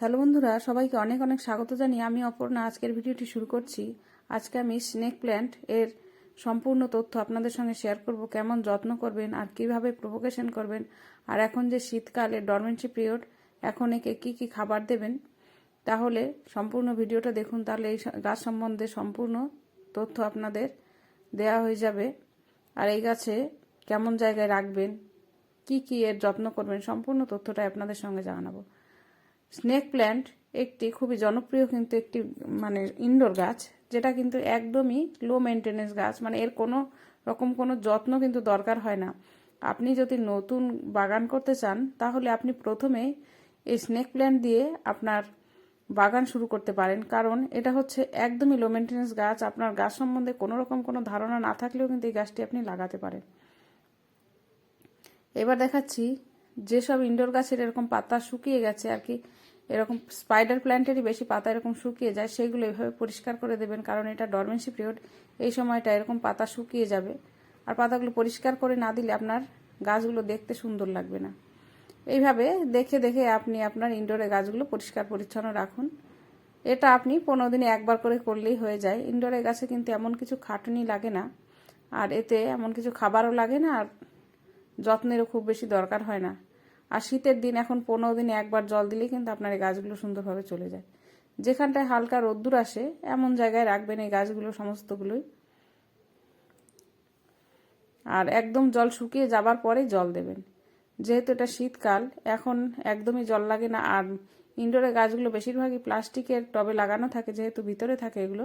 Hello বন্ধুরা, সবাইকে অনেক অনেক স্বাগত জানিয়ে আমি অপর্ণা। আজকের ভিডিওটি শুরু করছি। আজকে আমি স্নেক প্ল্যান্ট এর সম্পূর্ণ তথ্য আপনাদের সঙ্গে শেয়ার করব, কেমন যত্ন করবেন আর কীভাবে প্রভোকেশন করবেন। আর এখন যে শীতকালে ডরমেন্সি পিরিয়ড এখন একে কী কী খাবার দেবেন, তাহলে সম্পূর্ণ ভিডিওটা দেখুন, তাহলে এই গাছ সম্বন্ধে সম্পূর্ণ তথ্য আপনাদের দেয়া হয়ে যাবে। আর এই গাছে কেমন জায়গায় রাখবেন, কি কি এর যত্ন করবেন, সম্পূর্ণ তথ্যটাই আপনাদের সঙ্গে জানাব। স্নেক প্ল্যান্ট একটি খুবই জনপ্রিয় কিন্তু একটি মানে ইনডোর গাছ, যেটা কিন্তু একদমই লো মেনটেনেন্স গাছ মানে এর কোনো রকম কোনো যত্ন কিন্তু দরকার হয় না। আপনি যদি নতুন বাগান করতে চান, তাহলে আপনি প্রথমে এই স্নেক প্ল্যান্ট দিয়ে আপনার বাগান শুরু করতে পারেন। কারণ এটা হচ্ছে একদমই লো মেনটেনেন্স গাছ, আপনার গাছ সম্বন্ধে কোনো রকম কোনো ধারণা না থাকলেও কিন্তু এই গাছটি আপনি লাগাতে পারেন। এবার দেখাচ্ছি যেসব ইনডোর গাছের এরকম পাতা শুকিয়ে গেছে আর কি, এরকম স্পাইডার প্ল্যান্টেরই বেশি পাতা এরকম শুকিয়ে যায়, সেগুলো এভাবে পরিষ্কার করে দেবেন, কারণ এটা ডরমেন্সি পিরিয়ড এই সময়টা এরকম পাতা শুকিয়ে যাবে। আর পাতাগুলো পরিষ্কার করে না দিলে আপনার গাছগুলো দেখতে সুন্দর লাগবে না। এইভাবে দেখে দেখে আপনি আপনার ইনডোরে গাছগুলো পরিষ্কার পরিচ্ছন্ন রাখুন। এটা আপনি পনেরো দিনে একবার করে করলেই হয়ে যায়। ইনডোরে গাছে কিন্তু এমন কিছু খাটুনি লাগে না, আর এতে এমন কিছু খাবারও লাগে না, আর যত্নেরও খুব বেশি দরকার হয় না। আর শীতের দিন এখন পনেরো দিনে একবার জল দিলেই কিন্তু আপনার এই গাছগুলো সুন্দরভাবে চলে যায়। যেখানটায় হালকা রোদ্দুর আসে, এমন জায়গায় রাখবেন এই গাছগুলো সমস্তগুলোই। আর একদম জল শুকিয়ে যাবার পরে জল দেবেন। যেহেতু এটা শীতকাল, এখন একদমই জল লাগে না। আর ইনডোরে গাছগুলো বেশিরভাগই প্লাস্টিকের টবে লাগানো থাকে, যেহেতু ভিতরে থাকে এগুলো,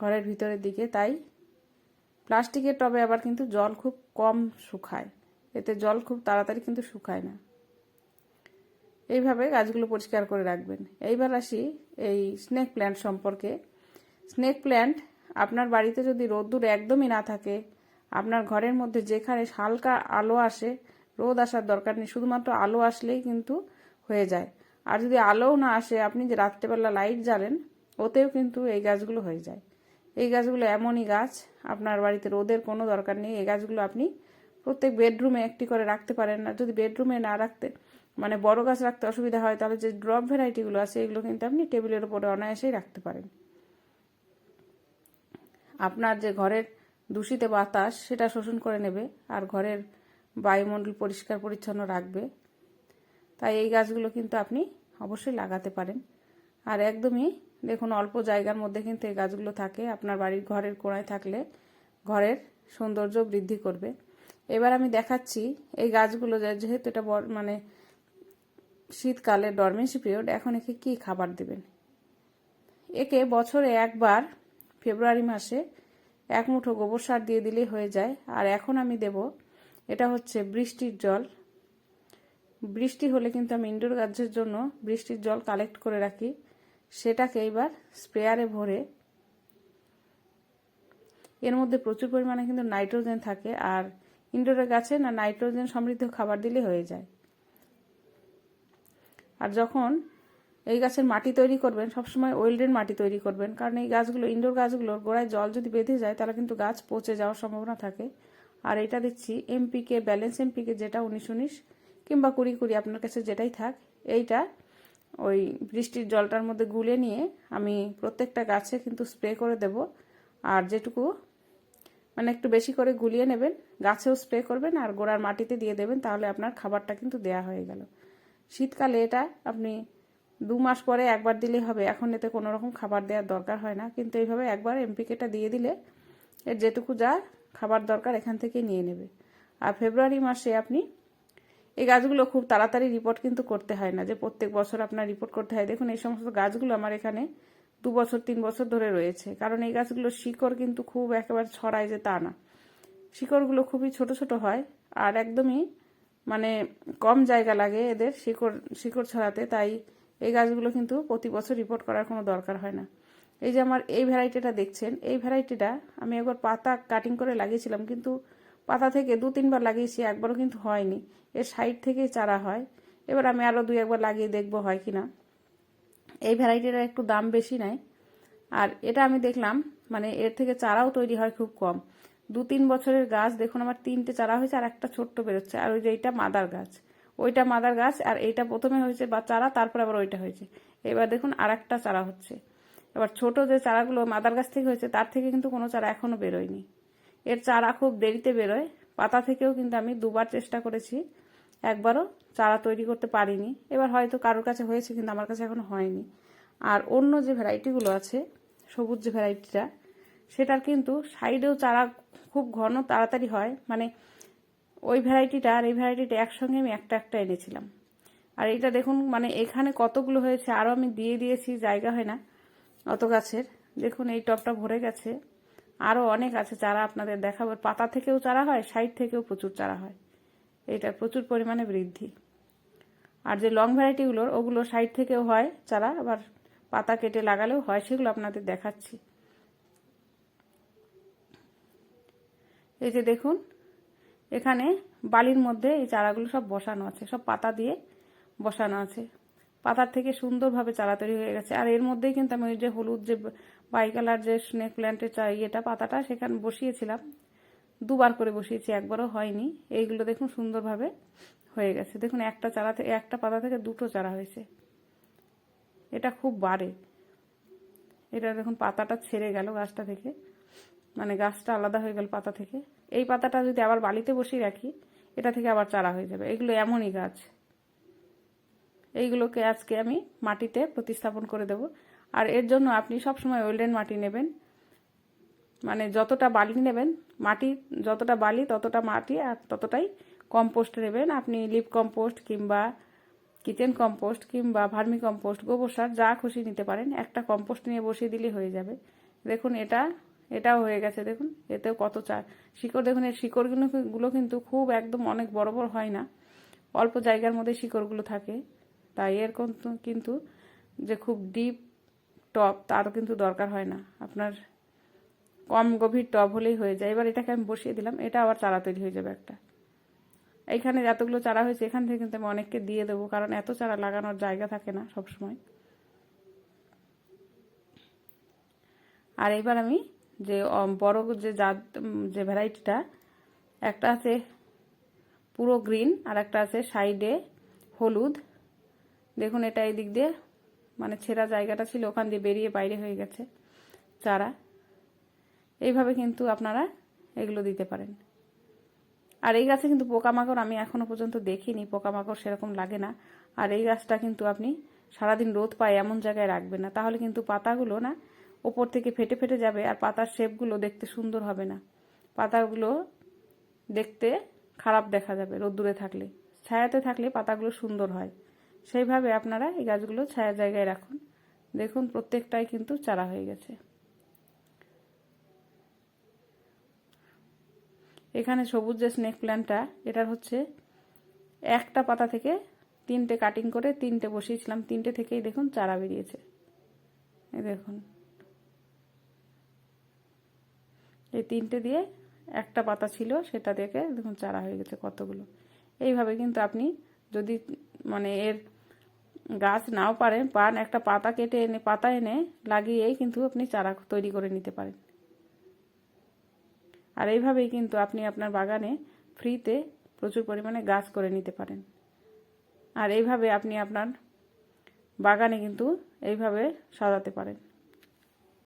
ঘরের ভিতরের দিকে, তাই প্লাস্টিকের টবে আবার কিন্তু জল খুব কম শুকায়। এতে জল খুব তাড়াতাড়ি কিন্তু শুকায় না। এইভাবে গাছগুলো পরিষ্কার করে রাখবেন। এইবার আসি এই স্নেক প্ল্যান্ট সম্পর্কে। স্নেক প্ল্যান্ট আপনার বাড়িতে যদি রোদ্দুর একদমই না থাকে, আপনার ঘরের মধ্যে যেখানে হালকা আলো আসে, রোদ আসার দরকার নেই, শুধুমাত্র আলো আসলেই কিন্তু হয়ে যায়। আর যদি আলোও না আসে, আপনি যে রাত্রেবেলা লাইট জ্বালেন, ওতেও কিন্তু এই গাছগুলো হয়ে যায়। এই গাছগুলো এমনই গাছ, আপনার বাড়িতে রোদের কোনো দরকার নেই। এই গাছগুলো আপনি প্রত্যেক বেডরুমে একটি করে রাখতে পারেন না। যদি বেডরুমে না রাখতে মানে বড় গাছ রাখতে অসুবিধা হয়, তাহলে যে ড্রপ ভ্যারাইটিগুলো আছে, এগুলো কিন্তু আপনি টেবিলের উপরে অনায়াসেই রাখতে পারেন। আপনার যে ঘরের দূষিত বাতাস, সেটা শোষণ করে নেবে, আর ঘরের বায়ুমণ্ডল পরিষ্কার পরিচ্ছন্ন রাখবে। তাই এই গাছগুলো কিন্তু আপনি অবশ্যই লাগাতে পারেন। আর একদমই দেখুন, অল্প জায়গার মধ্যে কিন্তু এই গাছগুলো থাকে। আপনার বাড়ির ঘরের কোণায় থাকলে ঘরের সৌন্দর্য বৃদ্ধি করবে। এবার আমি দেখাচ্ছি এই গাছগুলো যেহেতু এটা মানে শীতকালে ডরমেন্সি পিরিয়ড এখন একে কী খাবার দেবেন? একে বছরে একবার ফেব্রুয়ারি মাসে এক মুঠো গোবর সার দিয়ে দিলেই হয়ে যায়। আর এখন আমি দেব, এটা হচ্ছে বৃষ্টির জল। বৃষ্টি হলে কিন্তু আমি ইনডোর গাছের জন্য বৃষ্টির জল কালেক্ট করে রাখি। সেটাকে এইবার স্প্রেয়ারে ভরে, এর মধ্যে প্রচুর পরিমাণে কিন্তু নাইট্রোজেন থাকে। আর ইনডোরের গাছে না নাইট্রোজেন সমৃদ্ধ খাবার দিলে হয়ে যায়। আর যখন এই গাছের মাটি তৈরি করবেন, সবসময় ওয়েল্ডেন মাটি তৈরি করবেন, কারণ এই গাছগুলো ইনডোর গাছগুলোর গোড়ায় জল যদি বেঁধে যায়, তাহলে কিন্তু গাছ পচে যাওয়ার সম্ভাবনা থাকে। আর এটা দিচ্ছি এমপিকে ব্যালেন্স এমপিকে যেটা উনিশ উনিশ, কিংবা কুড়ি কুড়ি, আপনার কাছে যেটাই থাক। এইটা ওই বৃষ্টির জলটার মধ্যে গুলে নিয়ে আমি প্রত্যেকটা গাছে কিন্তু স্প্রে করে দেব। আর যেটুকু মানে একটু বেশি করে গুলিয়ে নেবেন, গাছেও স্প্রে করবেন আর গোড়ার মাটিতে দিয়ে দেবেন, তাহলে আপনার খাবারটা কিন্তু দেয়া হয়ে গেল। শীতকালে এটা আপনি দু মাস পরে একবার দিলে হবে। এখন এতে কোনো রকম খাবার দেওয়ার দরকার হয় না। কিন্তু এইভাবে একবার এমপিকেটা দিয়ে দিলে এর যেটুকু যা খাবার দরকার এখান থেকে নিয়ে নেবে। আর ফেব্রুয়ারি মাসে আপনি এই গাছগুলো খুব তাড়াতাড়ি রিপোর্ট কিন্তু করতে হয় না। যে প্রত্যেক বছর আপনার রিপোর্ট করতে হয়। দেখুন, এই সমস্ত গাছগুলো আমার এখানে দু বছর, তিন বছর ধরে রয়েছে। কারণ এই গাছগুলো শিকড় কিন্তু খুব একেবারে ছড়ায় যে তা না। শিকড়গুলো খুবই ছোট ছোট হয়। আর একদমই মানে কম জায়গা লাগে এদের শিকড় শিকড় ছড়াতে, তাই এই গাছগুলো কিন্তু প্রতি বছর রিপোর্ট করার কোনো দরকার হয় না। এই যে আমার এই ভ্যারাইটিটা দেখছেন, এই ভ্যারাইটিটা আমি একবার পাতা কাটিং করে লাগিয়েছিলাম, কিন্তু পাতা থেকে দু তিনবার লাগিয়েছি, একবারও কিন্তু হয়নি। এর সাইড থেকেই চারা হয়। এবার আমি আরও দুই একবার লাগিয়ে দেখব হয় কি না। এই ভ্যারাইটিটা একটু দাম বেশি নেয়। আর এটা আমি দেখলাম মানে এর থেকে চারাও তৈরি হয় খুব কম। দু তিন বছরের গাছ, দেখুন আমার তিনটে চারা হয়েছে আর একটা ছোট্ট বেরোচ্ছে। আর ওই যে এইটা মাদার গাছ। ওইটা মাদার গাছ আর এইটা প্রথমে হয়েছে বা চারা, তারপর আবার ওইটা হয়েছে। এবার দেখুন আর একটা চারা হচ্ছে। এবার ছোট যে চারাগুলো মাদার গাছ থেকে হয়েছে, তার থেকে কিন্তু কোনো চারা এখনও বেরোয়নি। এর চারা খুব দেরিতে বেরোয়। পাতা থেকেও কিন্তু আমি দুবার চেষ্টা করেছি। একবারও চারা তৈরি করতে পারিনি। এবার হয়তো কারোর কাছে হয়েছে কিন্তু আমার কাছে এখনও হয়নি। আর অন্য যে ভ্যারাইটিগুলো আছে, সবুজ যে ভ্যারাইটিটা সেটার কিন্তু সাইডেও চারা খুব ঘন, তাড়াতাড়ি হয়। মানে ওই ভ্যারাইটিটা আর এই ভ্যারাইটিটা একসঙ্গে আমি একটা একটা এনেছিলাম। আর এইটা দেখুন মানে এখানে কতগুলো হয়েছে আরও আমি দিয়ে দিয়েছি, জায়গা হয় না অত গাছের। দেখুন, এই টপটা ভরে গেছে। আরও অনেক আছে চারা আপনাদের দেখাবো। পাতা থেকেও চারা হয়, সাইড থেকেও প্রচুর চারা হয়। এইটার প্রচুর পরিমাণে বৃদ্ধি। আর যে লং ভ্যারাইটিগুলোর, ওগুলো সাইড থেকেও হয় চারা, আবার পাতা কেটে লাগালেও হয়, সেগুলো আপনাদের দেখাচ্ছি। এই যে দেখুন, এখানে বালির মধ্যে এই চারাগুলো সব বসানো আছে, সব পাতা দিয়ে বসানো আছে। পাতার থেকে সুন্দরভাবে চারা তৈরি হয়ে গেছে। আর এর মধ্যেই কিন্তু আমি ওই যে হলুদ যে বাই কালার যে স্নেক প্ল্যান্টের চা ইয়েটা পাতাটা সেখানে বসিয়েছিলাম। দুবার করে বসিয়েছি, একবারও হয়নি। এইগুলো দেখুন সুন্দরভাবে হয়ে গেছে। দেখুন, একটা চারা থেকে একটা পাতা থেকে দুটো চারা হয়েছে। এটা খুব বাড়ে। এটা দেখুন, পাতাটা ছেড়ে গেল গাছটা থেকে। মানে গাছটা আলাদা হয়ে গেল পাতা থেকে। এই পাতাটা যদি আবার বালিতে বসিয়ে রাখি, এটা থেকে আবার চারা হয়ে যাবে। এগুলো এমনই গাছ। এইগুলোকে আজকে আমি মাটিতে প্রতিস্থাপন করে দেব। আর এর জন্য আপনি সবসময় ওয়েল্ডেন মাটি নেবেন। মানে যতটা বালি নেবেন, মাটি যতটা বালি, ততটা মাটি আর ততটাই কম্পোস্ট নেবেন। আপনি লিপ কম্পোস্ট কিংবা কিচেন কম্পোস্ট কিংবা ভার্মি কম্পোস্ট, গোবর সার, যা খুশি নিতে পারেন। একটা কম্পোস্ট নিয়ে বসিয়ে দিলে হয়ে যাবে। দেখুন, এটা এটাও হয়ে গেছে, দেখুন, এতেও কত চা শিকড়, দেখুন এর শিকড়গুলো গুলো কিন্তু খুব একদম অনেক বড় বড় হয় না। অল্প জায়গার মধ্যে শিকড়গুলো থাকে। তাই এর কিন্তু যে খুব ডিপ টপ, তারও কিন্তু দরকার হয় না। আপনার কম গভীর টব হলেই হয়ে যায়। এবার এটাকে আমি বসিয়ে দিলাম। এটা আবার চারা তৈরি হয়ে যাবে একটা। এইখানে যতগুলো চারা হয়েছে, এখান থেকে কিন্তু আমি অনেককে দিয়ে দেবো, কারণ এত চারা লাগানোর জায়গা থাকে না সব সময় আর এবার আমি যে বড় যে জাত যে ভ্যারাইটিটা, একটা আছে পুরো গ্রিন আর একটা আছে সাইডে হলুদ। দেখুন, এটা এই দিক দিয়ে মানে ছেঁড়া জায়গাটা ছিল, ওখান দিয়ে বেরিয়ে বাইরে হয়ে গেছে চারা। এইভাবে কিন্তু আপনারা এগুলো দিতে পারেন। আর এই গাছে কিন্তু পোকামাকড় আমি এখনও পর্যন্ত দেখিনি, পোকামাকড় সেরকম লাগে না। আর এই গাছটা কিন্তু আপনি সারাদিন রোদ পায় এমন জায়গায় রাখবেন না। তাহলে কিন্তু পাতাগুলো না ওপর থেকে ফেটে ফেটে যাবে আর পাতার শেপগুলো দেখতে সুন্দর হবে না। পাতাগুলো দেখতে খারাপ দেখা যাবে রোদ্দুরে থাকলে। ছায়াতে থাকলে পাতাগুলো সুন্দর হয়। সেইভাবে আপনারা এই গাছগুলো ছায়া জায়গায় রাখুন। দেখুন প্রত্যেকটাই কিন্তু চারা হয়ে গেছে। এখানে সবুজ যে স্নেক প্ল্যান্টটা এটার হচ্ছে একটা পাতা থেকে তিনটে কাটিং করে তিনটে বসিয়েছিলাম। তিনটে থেকেই দেখুন চারা বেরিয়েছে। দেখুন। এই তিনটে দিয়ে একটা পাতা ছিল, সেটা দেখে দেখুন চারা হয়ে গেছে কতগুলো। এইভাবে কিন্তু আপনি যদি মানে এর গাছ নাও পারেন, পান, একটা পাতা কেটে এনে, পাতা এনে লাগিয়েই কিন্তু আপনি চারা তৈরি করে নিতে পারেন। আর এইভাবেই কিন্তু আপনি আপনার বাগানে ফ্রিতে প্রচুর পরিমাণে গাছ করে নিতে পারেন। আর এইভাবে আপনি আপনার বাগানে কিন্তু এইভাবে সাজাতে পারেন।